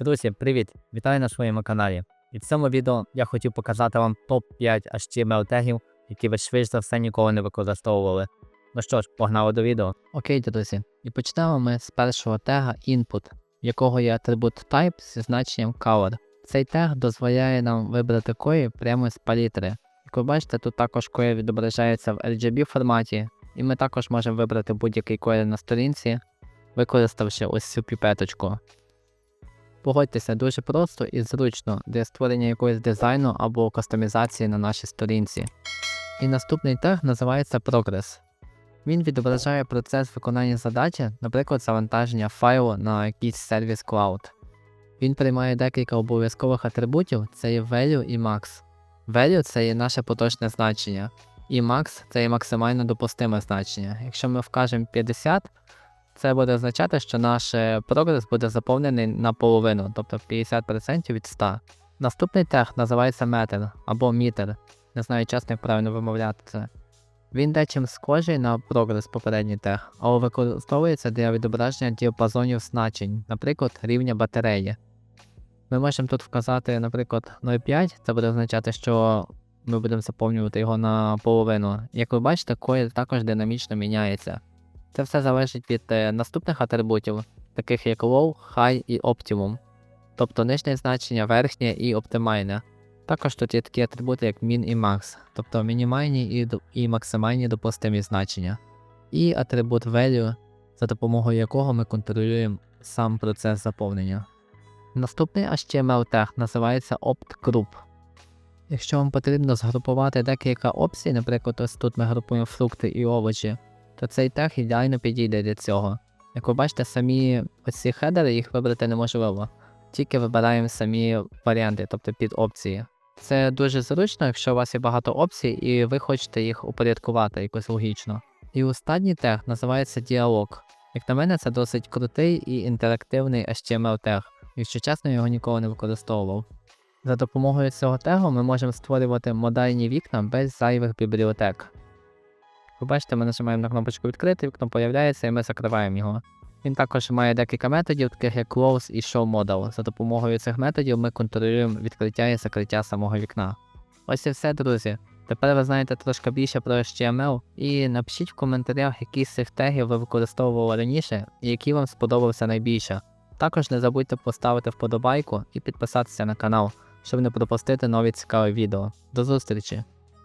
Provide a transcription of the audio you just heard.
Друзі, привіт! Вітаю на своєму каналі. І в цьому відео я хотів показати вам топ-5 HTML тегів, які ви швидше за все ніколи не використовували. Ну що ж, погнали до відео. Окей, друзі, і почнемо ми з першого тега input, в якого є атрибут type зі значенням color. Цей тег дозволяє нам вибрати кої прямо з палітри. Як ви бачите, тут також кої відображається в RGB форматі, і ми також можемо вибрати будь-який колір на сторінці, використавши ось цю піпеточку. Погодьтеся дуже просто і зручно для створення якогось дизайну або кастомізації на нашій сторінці. І наступний тег називається Progress. Він відображає процес виконання задачі, наприклад, завантаження файлу на якийсь сервіс Cloud. Він приймає декілька обов'язкових атрибутів, це є value і max. Value це є наше поточне значення, і max це є максимально допустиме значення. Якщо ми вкажемо 50, це буде означати, що наш е, прогрес буде заповнений наполовину, тобто 50% від 100. Наступний тег називається метр або мітер. Не знаю чесно, як правильно вимовляти це. Він дечим схожий на прогрес попередній тег, але використовується для відображення діапазонів значень, наприклад, рівня батареї. Ми можемо тут вказати, наприклад, 0,5, це буде означати, що ми будемо заповнювати його наполовину. Як ви бачите, колір також динамічно міняється. Це все залежить від е, наступних атрибутів, таких як low, high і optimum, тобто нижнє значення, верхнє і оптимальне. Також тут є такі атрибути, як min і max, тобто мінімальні і, і максимальні допустимі значення, і атрибут value, за допомогою якого ми контролюємо сам процес заповнення. Наступний HTML тег називається opt-group. Якщо вам потрібно згрупувати декілька опцій, наприклад, ось тут ми групуємо фрукти і овочі, то цей тег ідеально підійде для цього. Як ви бачите, самі оці хедери їх вибрати неможливо, тільки вибираємо самі варіанти, тобто під опції. Це дуже зручно, якщо у вас є багато опцій і ви хочете їх упорядкувати якось логічно. І останній тег називається діалог. Як на мене, це досить крутий і інтерактивний HTML тег. Якщо чесно, я його ніколи не використовував. За допомогою цього тегу ми можемо створювати модальні вікна без зайвих бібліотек. Ви бачите, ми нажимаємо на кнопочку відкрити, вікно появляється і ми закриваємо його. Він також має декілька методів, таких як close і show model. За допомогою цих методів ми контролюємо відкриття і закриття самого вікна. Ось і все, друзі. Тепер ви знаєте трошки більше про HTML і напишіть в коментарях, які з цих тегів ви використовували раніше і який вам сподобався найбільше. Також не забудьте поставити вподобайку і підписатися на канал, щоб не пропустити нові цікаві відео. До зустрічі!